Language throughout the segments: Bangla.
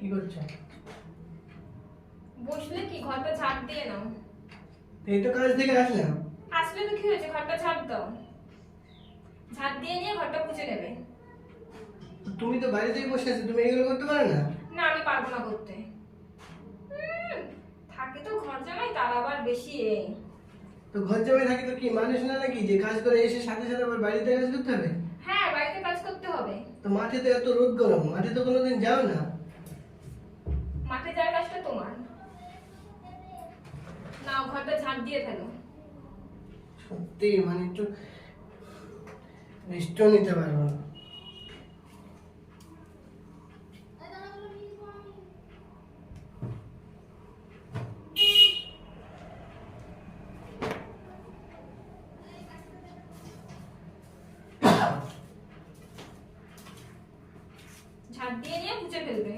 কি করছ? বসলে কি? ঘরটা ঝাড় দিয়ে নাও। এই তো কাজ থেকে আসলাম। আসলে তো কি হয়েছে? ঘরটা ঝাড় দাও। ঝাড় দিয়ে নিয়ে ঘরটা মুছে নেবে তুমি তো বাড়িতেই বসে আছো তুমি এগুলো করতে পারো না? না আমি পারব না করতে। থাকে তো ঘর জামাই তার আবার বেশি এ। তো ঘর জামাই থাকি তো কি মানুষ না নাকি? যে কাজ করে এসে সাথে সাথে আবার বাড়িতে কাজ করতে হবে? হ্যাঁ বাড়িতে কাজ করতে হবে। তো মাঠে তো এত রোদ গরম মাঠে তো কোনোদিন যাও না? মাঠে যাওয়ার কাজটা তোমার। নাও ঘরটা ঝাড় দিয়ে ফেলো। সত্যি মানে একটু রেস্টও নিতে পারব না। ঝাড় দিয়ে নিয়ে মুছে ফেলবে।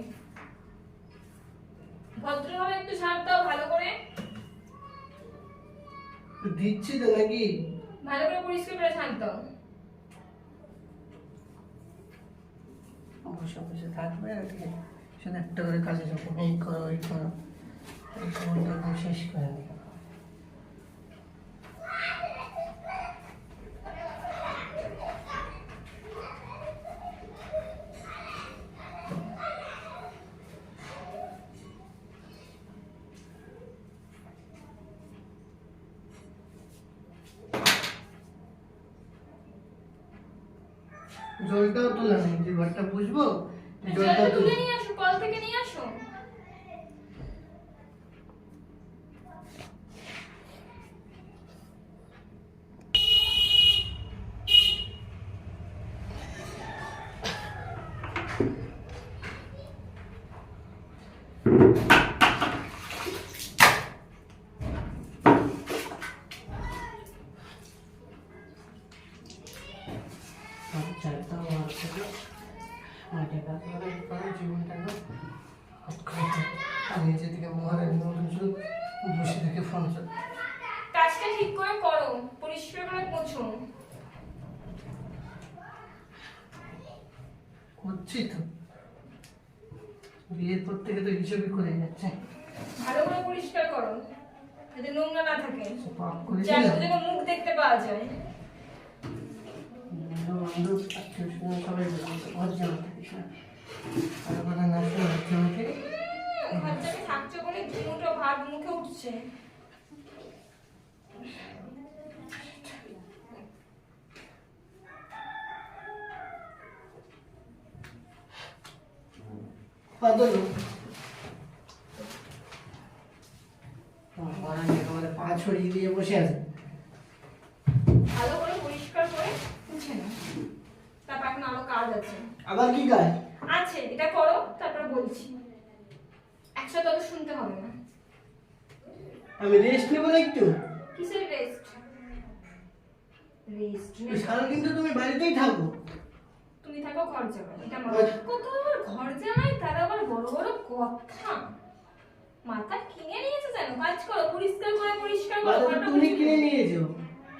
দিচ্ছি তো নাকি? ভালো করে পরিষ্কার করে দাও বসে বসে থাকবে আর কি। শুধু একটা করে কাজে যখন এই করো এই করো। এই সময়টা একদম শেষ করে দিই জলটাও তোলা নেই যে ঘরটা বুঝব জলটা জলটা তুলে নিয়ে আসো কল থেকে নিয়ে আসো। আচ্ছা তাও আমার থেকে মাঠে কাজ করে করে জীবনটা না হট করে আমি নিজে থেকে মহারাজ মতন শুধু বসে থেকে ফোন চাল কাজটা ঠিক করে করো পরিষ্কার করে মোছো করছি তো বিয়ের পর থেকে তো হিসেবে করে যাচ্ছে। ভালো করে পরিষ্কার করো যাতে নোংরা না থাকে। পাপ মুখ দেখতে পাওয়া যায়। সবাই বলছে থাকিস না আর কথা না শুনে ঘর জামা থেকে হুম, ঘর থেকে থাকছো বলে দুটো ভাব মুখে উঠছে। পা ছড়িয়ে দিয়ে বসে আছে ভালো করে পরিষ্কার করে? মুছে নাও তারপর এখন আরও কাজ আছে। আবার কি গায়? আছে এটা করো তারপর বলছি। একসাথে শুনতে হবে না। আমি রেস্ট নেব না একটু? কিসের রেস্ট রেস্ট সারাদিন তো তুমি বাড়িতেই থাকো। তুমি থাকো ঘর জামাই এটা আচ্ছা। মাথা কত ঘর জামাই তার আবার বড় বড় কথা। মাথা কিনে নিয়েছে জানো কাজ করো পরিষ্কার করে পরিষ্কার করো তুমি কিনে। নিয়েছো।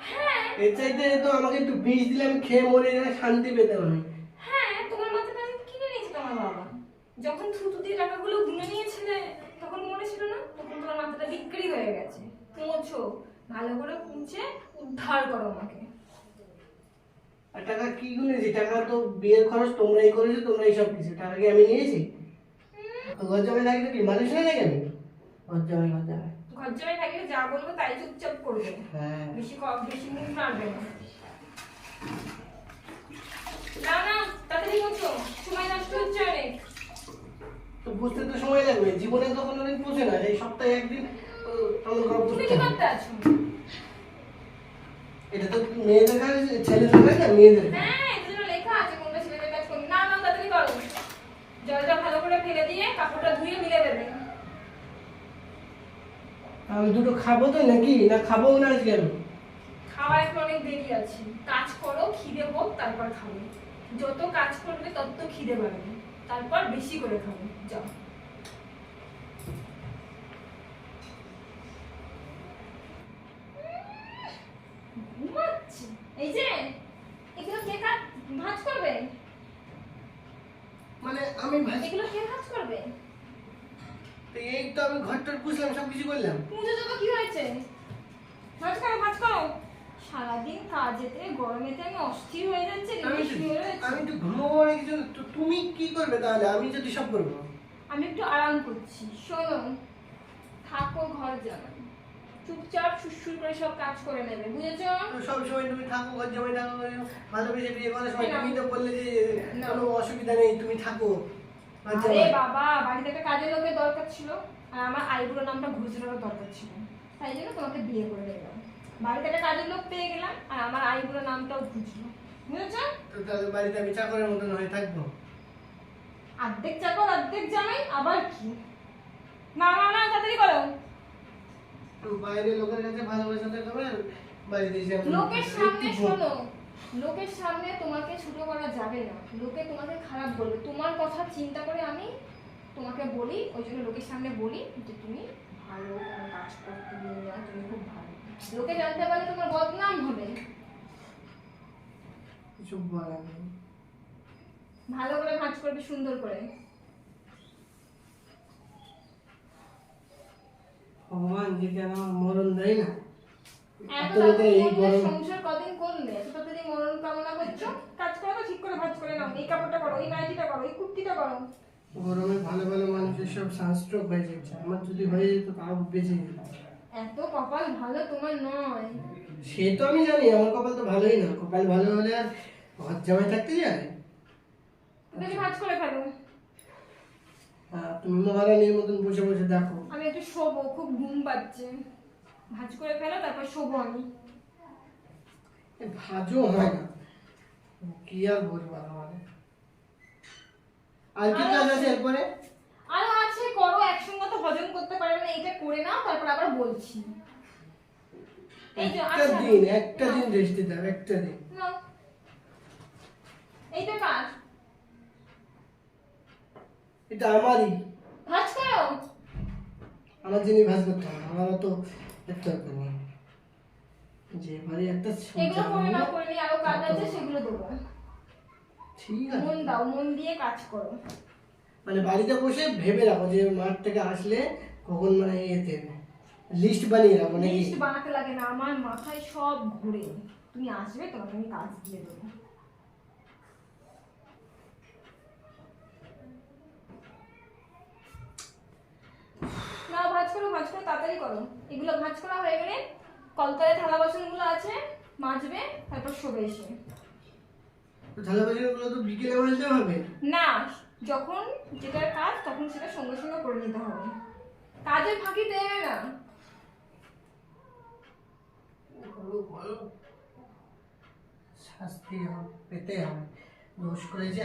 হ্যাঁ। এর চাইতে তো আমাকে একটু বিষ দিলে আমি খেয়ে মরে শান্তি পেতাম আমি। হ্যাঁ তোমার মাথাটা আমি কিনে নিয়েছে তোমার বাবা। যখন থুতু দিয়ে টাকাগুলো গুনে নিয়েছিলে তখন মনে ছিল না? তখন তোমার মাথাটা বিক্রি হয়ে গেছে। মুছো ভালো করে উদ্ধার করো আমাকে। আর টাকা কি গুনেছি টাকা তো বিয়ের খরচ তোমরাই করেছ তোমরাই সব কিছু টাকা কি আমি নিয়েছি? ঘর জমে থাকলে কি মানুষ হয় নাকি আমি ঘর জমে ঘর জমে ঘর জামাই থাকলে যা বলব তাই চুপচাপ করবে। হ্যাঁ। বেশি বেশি মুখ নাড়বে না। না না তাড়াতাড়ি মুছো সময় নষ্ট হচ্ছে অনেক। তো বুঝতে তো সময় লাগবে। জীবনে তো কোনোদিন পৌঁছে না এই সপ্তাহে একদিন আমার ঘর তুমি কি করতে আছো? এটা তো মেয়েদের কাজ ছেলেদের কাজ না মেয়েদের কাজ। হ্যাঁ এর জন্য লেখা আছে কোনটা ছেলেদের কাজ করবে না না তাড়াতাড়ি করো। জলটা ভালো করে ফেলে দিয়ে কাপড়টা ধুয়ে মিলে দেবে। আমি দুটো খাব তো নাকি? না খাব না আজকে আমি? খাওয়ার এখন অনেক দেরি আছে। কাজ করো খিদে হোক তারপর খাবে। যত কাজ করবে তত খিদে বাড়বে। তারপর বেশি করে খাবে। যাও। এই যে এগুলো কে কাজ ভাঁজ করবে? মানে আমি ভাজি এগুলো কে ভাঁজ করবে? তো এই তো আমি ঘরটার পুষলাম সব কিছু করলাম। মুছে দেবো কি হয়েছে? ভাজ করো ভাজ করো। সারাদিন কাজেতে গরমেতে আমি অস্থির হয়ে যাচ্ছি আমি তো- তো ঘুমোবো না কিছু তুমি কি করবে তাহলে? আমি যদি সব করব। আমি একটু আরাম করছি শোনো। থাকো ঘর জামাই চুপচাপ সুসুর করে সব কাজ করে নেবে বুঝেছ? সব সময় তুমি থাকো ঘর জমাই থাকো ভালোবেসে বিয়ে করার সময় তুমি তো বললে যে কোনো অসুবিধা নেই তুমি থাকো। আরে বাবা বাড়িতে একটা কাজের লোকের দরকার ছিল আর আমার আইবুড়ো নামটা ঘুষনোর দরকার ছিল। তাই জন্য তোমাকে বিয়ে করে নিলাম বাড়িতে একটা কাজের লোক পেয়ে গেলাম আর আমার আইবুড়ো নামটাও ঘুষলো বুঝেছ? তো তাহলে বাড়িতে আমি চাকরের মতন হয়ে থাকব। অর্ধেক চাকর অর্ধেক জামাই আবার কি? না না না তাড়াতাড়ি করো। বাইরে লোকের কাছে ভালোবাসা দেখাবে আর বাড়িতে এসে লোকের সামনে শোনো লোকের সামনে তোমাকে ছোট করা যাবে না। লোকে তোমাকে খারাপ বলবে। তোমার কথা চিন্তা করে আমি তোমাকে বলি ওই জন্য লোকের সামনে বলি যে তুমি ভালো কোনো কাজ করতে যাও তুমি খুব ভালো। লোকে জানতে পারলে তোমার বদনাম হবে। কিছু বলার নেই। ভালো করে কাজ করবে সুন্দর করে। ভগবান যে কেন মরণ দেয় না। এই গরম সংসার কদিন করলে? মরণ কামনা করছ? কাজ করো ঠিক করে ভাজ করে নাও। এই কাপড়টা করো এই নাইটিটা করো এই কুর্তিটা করো গরমে ভালো ভালো মানুষের সব সানস্ট্রোক হয়ে যাচ্ছে আমার যদি হয়ে যেত তাও বেঁচে যেত। এত কপাল ভালো তোমার নয়। সে তো আমি জানি আমার কপাল তো ভালোই না। কপাল ভালো হলে আর ঘর জামাই থাকতে যায় তুমি ভাজ করে ফেলো। তুমি মহারানীর মতন বসে বসে দেখো। আমি একটু শোবো খুব ঘুম পাচ্ছে। ভাজ করে ফেলো তারপর শোবো আমি। ভাজও হয় না। কি আর বলব আমাদের? আর কি কাজ আছে এরপরে? আরও আছে করো একসঙ্গে তো হজম করতে পারবে না এটা করে নাও তারপর আবার বলছি। এই যে একটা আচ্ছা। দিন একটা দিন রেস্ট দিতে হবে একটা দিন। এইটা কাজ এটা আমারই। ভাজ করো। আমার জিনিস ভাজ করতে হবে আমার তো একটা নেই। যে বাড়ি একটা এগুলো করে সংসার নাও করে আরও কাজ আছে সেগুলো দেবো। ঠিক আছে। মন দাও মন দিয়ে কাজ করো। মানে বাড়িতে বসে ভেবে রাখো যে মাঠ থেকে আসলে কখন মানে ইয়েতে লিস্ট বানিয়ে রাখো নাকি? লিস্ট বানাতে লাগে না আমার মাথায় সব ঘুরে। তুমি আসবে তোমাকে আমি কাজ দিয়ে দেবো। না ভাজ করো ভাজ করো তাড়াতাড়ি করো। এগুলো ভাজ করা হয়ে গেলে কলতলায় থালা বাসনগুলো আছে মাজবে তারপর শোবে এসে। থালা বাসনগুলো তো বিকেলে মাঝতে হবে? না যখন যেটার কাজ তখন সেটা সঙ্গে সঙ্গে করে নিতে হবে। কাজের ফাঁকি দেবে না। শাস্তি পেতে হবে দোষ করেছে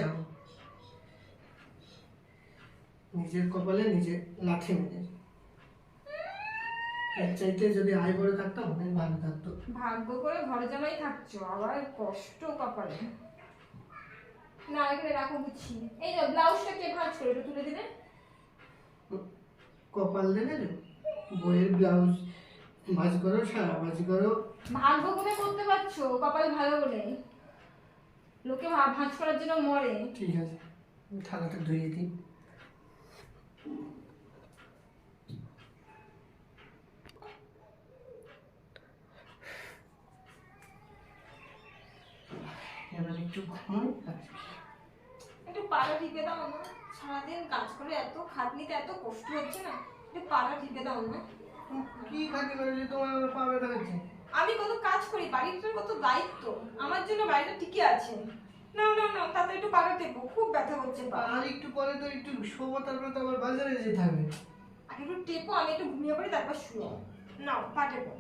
নিজের কপালে নিজে লাঠি মেরে। এর চাইতে যদি আয় বড় থাকতাম অনেক ভালো থাকতো। ভাগ্য করে ঘরে জামাই থাকছো আবার কষ্ট কপালে। না এখানে রাখো গুছিয়ে এই যে ব্লাউজটা কে ভাঁজ করে একটু তুলে দিলে? কপাল দেবে রে বইয়ের ব্লাউজ ভাজ করো সারা ভাজ করো। ভাগ্য করে করতে পারছ কপাল ভালো বলে। লোকে ভাঁজ করার জন্য মরে। ঠিক আছে থালাটা ধুয়ে দিই। একটু ঘুমাই একটু পাড়া টিপে দাও না। সারাদিন কাজ করে এত খাটনিতে এত কষ্ট হচ্ছে না। একটু পাড়া টিপে দাও না। কি খাটি করে যে তোমার পা ব্যথা হচ্ছে আমি কত কাজ করি বাড়িটার কত দায়িত্ব। আমার জন্য বাড়িটা টিকে আছে। না না না তাতে একটু পাড়া টেপো খুব ব্যথা হচ্ছে পা। আর একটু পরে তো একটু শোবো তারপরে তো আবার বাজারে যেতে হবে। আগে একটু টেপো আমি একটু ঘুমিয়ে পড়ি তারপর শুও নাও পা টেপো।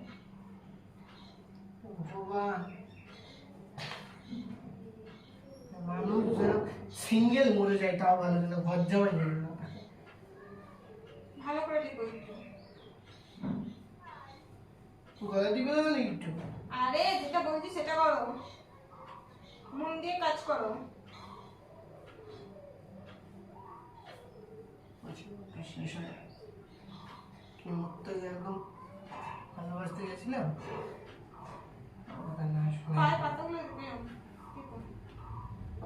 ভগবান। মানুষ যেন সিঙ্গেল মরে যায় তাও ভালো যেন ঘর জামাই না। ভালো করে টেপো গলা দেবে নাকি একটু? আরে যেটা বলছি সেটা করো। মন দিয়ে কাজ করো। শেষ কি মুখটা যেরকম ভালোবাসতে গেছিলাম? না পাতাগুলো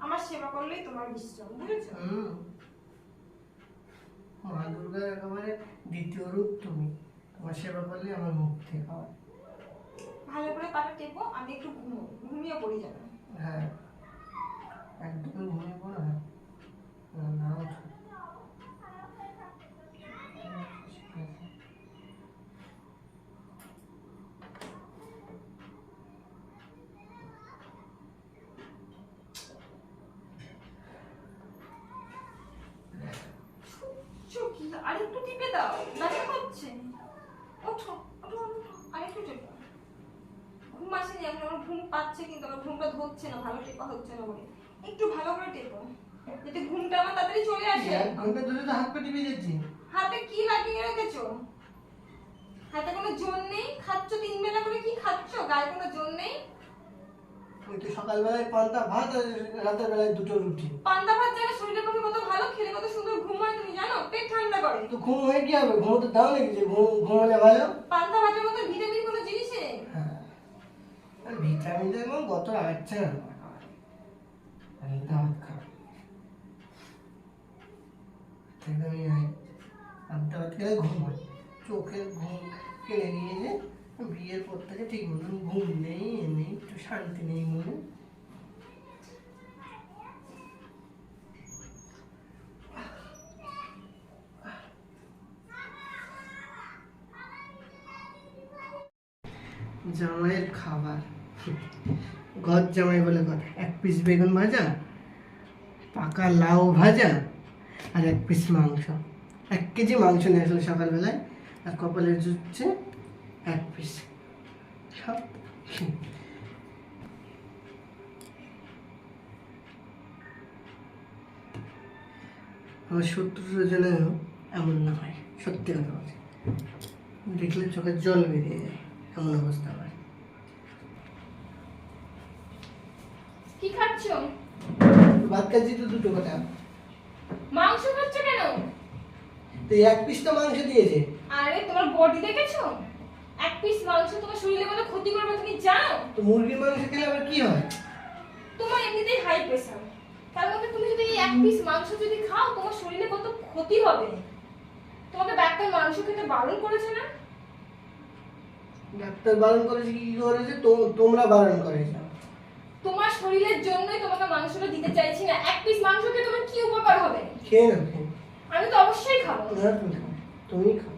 আমার সেবা করলেই তোমার বিশ্রাম বুঝেছ? হুম। মা দুর্গার একেবারে দ্বিতীয় রূপ তুমি। তোমার সেবা করলে আমার মুক্তি হয় ভালো করে পাটা টেপো আমি একটু ঘুমো ঘুমিয়ে পড়ে যাবে হ্যাঁ। একদম ঘুমিয়ে পড়ো না। না, ওঠো। আরেকটু টিপে দাও। ব্যথা করছে। ওঠো ওঠো টেপো ঘুম আসেনি এখন আমার ঘুম পাচ্ছে কিন্তু আমার ঘুমটা ধরছে না ভালো টেপা হচ্ছে না বলে। একটু ভালো করে টেপো যাতে ঘুমটা আমার তাড়াতাড়ি চলে আসে। ঘণ্টা ধরে তো হাত পা টিপে যাচ্ছি। হাতে কি লাগিয়ে রেখেছো? হাতে কোনো জোর নেই? খাচ্ছ তিন বেলা করে কি খাচ্ছ? গায়ে কোনো জোর নেই? ওই তো সকালবেলায় পান্তা ভাত আর রাতের বেলায় দুটো রুটি। পান্তা ভাত জানে শরীরের পক্ষে কত ভালো খেলে কত সুন্দর ঘুম হয় তুমি জানো? পেট ঠান্ডা করে। তো ঘুম হয়ে কি হবে? ঘুমোতে দাও নাকি যে ঘুম ঘুমালে ভালো? পান্তা ভাতের মতো ভিটামিন কোনো জিনিস? হ্যাঁ। আর ভিটামিন দেখব গত আসছে না আমি দাওয়াত খাব একদমই নাই আমি দাওয়াত খেলে ঘুম হয় চোখের ঘুম কেড়ে নিয়েছে বিয়ের পর থেকে ঠিক মতন ঘুম নেই। শান্তি নেই মনে। জামাইয়ের খাবার। ঘর জামাই বলে কথা। এক পিস বেগুন ভাজা, পাকা লাউ ভাজা, আর এক পিস মাংস। এক কেজি মাংস নিয়ে আসলো সকালবেলায়, আর কপালের জুটছে এক পিস সব আমার শত্রুর যেন এমন না হয়। সত্যি কথা বলছি। দেখলে চোখের জল বেরিয়ে যায়। এমন অবস্থা হয় কি খাচ্ছ? ভাত খাচ্ছি তো দুটো কথা। মাংস খাচ্ছ কেন? তো এক পিস তো মাংস দিয়েছে। আরে তোমার বডি দেখেছ? এক পিস মাংস তোমার শরীরে কত ক্ষতি করবে তুমি জানো? তো মুরগির মাংস খেলে আবার কি হয়? তোমার এমনিতেই হাই প্রেসার তার মধ্যে তুমি যদি এক পিস মাংস যদি খাও তোমার শরীরে কত ক্ষতি হবে? তোমাকে ডাক্তার মাংস খেতে বারণ করেছে না? ডাক্তার বারণ করেছে কি করেছে? তোমরা বারণ করেছে। তোমার শরীরের জন্যই তোমাকে মাংসটা দিতে চাইছি না। এক পিস মাংস খেয়ে তোমার কি উপকার হবে? খেয়ে নাও আমি তো অবশ্যই খাব। না তুমি খাও তুমি খাও।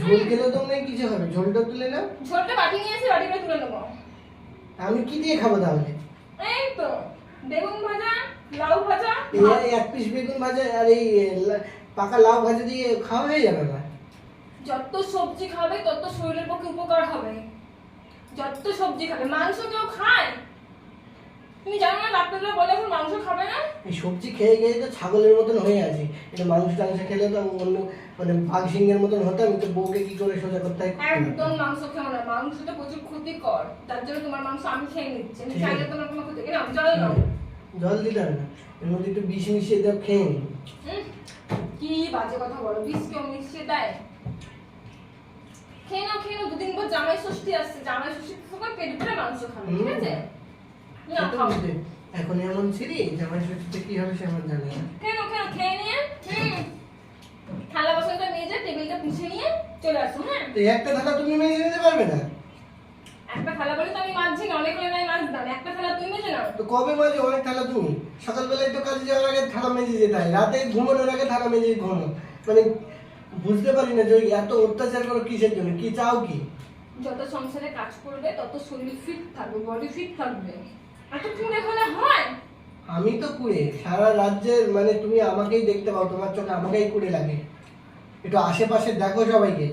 ঝোল খেলে তোমরা কিছু হবে। ঝোলটা তুলে নাও। ঝোলটা বাটি নিয়ে এসে বাটি করে তুলে নেব। আমি কি দিয়ে খাব তাহলে? এই তো। বেগুন ভাজা লাউ ভাজা। এই এক পিস বেগুন ভাজা আর এই পাকা লাউ ভাজা দিয়ে খাওয়া হয়ে যাবে না যত সবজি খাবে তত শরীরের পক্ষে উপকার হবে। যত সবজি খাবে। মাংস কেউ খায়? তুমি জানো না ডাক্তাররা বলে এখন মাংস খাবে না? এই সবজি খেয়ে খেয়ে তো ছাগলের মতন হয়ে আছে। এটা মাংস টাংস খেলে তো অন্য মানে বাঘ সিংহের মতন হতাম তো বউকে কি করে সোজা করতে হয়? একদম মাংস খেও না মাংস তো প্রচুর ক্ষতিকর তার জন্য তোমার মাংস আমি খেয়ে নিচ্ছি আমি চাইলে তোমার কোনো ক্ষতি কেন জল নাও জল দিতে হবে না এর মধ্যে একটু বিষ মিশিয়ে দাও খেয়ে নি কি বাজে কথা বলো বিষ কেউ মিশিয়ে দেয়? খেয়ে নাও খেয়ে নাও দুদিন পর জামাই ষষ্ঠী আসছে জামাই ষষ্ঠীর সময় পেট ভরে মাংস খাবে ঠিক আছে? না খাও। এখন এমন ছিরি জামাই ষষ্ঠীতে কি হবে সে আমার জানে না। কেন কেন খেয়ে নিয়ে হুম। থালা বাসনটা মেজে টেবিলটা পুছে নিয়ে চলে আসো হ্যাঁ? তো একটা থালা তুমি মেজে নিতে পারবে না। একটা থালা বলে তো আমি মাজছি না অনেক হলে নাই মাজতাম একটা থালা তুমি মেজে নাও। তো কবে মাঝে অনেক থালা তুমি? সকালবেলায় তো কাজে যাওয়ার আগে থালা মেজে যেতে হয় রাতে ঘুমানোর আগে থালা মেজে ঘুমো মানে বুঝতে পারি না যে ওই এত অত্যাচার করো কিসের জন্য কি চাও কি? যত সংসারে কাজ করবে তত শরীর ফিট থাকবে বডি ফিট থাকবে। এত কুড়ে হলে হয়? আমি তো কুড়ে সারা রাজ্যের মানে তুমি আমাকেই দেখতে পাও তোমার চোখে আমাকেই কুড়ে লাগে। একটু আশেপাশে দেখো সবাইকে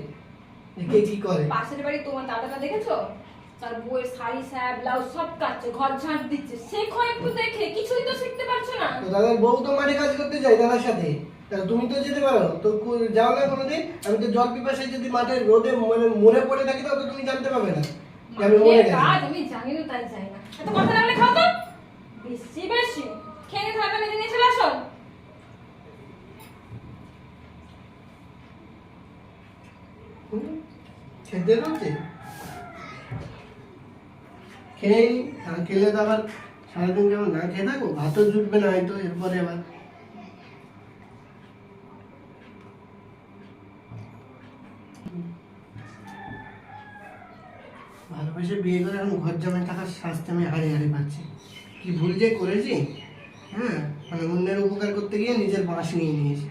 কে কি করে। পাশের বাড়ি তোমার দাদাটা দেখেছ? তার বউয়ের শাড়ি স্যাব ব্লাউজ সব কাটছে ঘর ঝাঁট দিচ্ছে। শেখো একটু দেখে কিছুই তো শিখতে পারছ না। তো দাদার বউ তো মাঠে কাজ করতে যায় দাদার সাথে। তাহলে তুমি তো যেতে পারো। তো যাও না কোনোদিন। আমি তো জল পিপাসায় যদি মাঠের রোদে মানে মরে পড়ে থাকি তাহলে তো তুমি জানতে পারবে না। আমি মরে গেছি। আমি জানি না তাই যাই না। এত কথা লাগলে খাও তো। বেশি বেশি খেয়ে থাকা নিয়ে চলে আসো। খেতে খেলে তো আবার সারাদিন যেমন না খেয়ে থাকো? ভাতও জুটবে না হয়তো এরপরে আবার। ভালোবেসে বিয়ে করে এখন ঘর জমে থাকার স্বাস্থ্য আমি হারিয়ে হারিয়ে পাচ্ছি। কি ভুল যে করেছি? হ্যাঁ মানে অন্যের উপকার করতে গিয়ে নিজের বাঁশ নিয়ে নিয়েছি।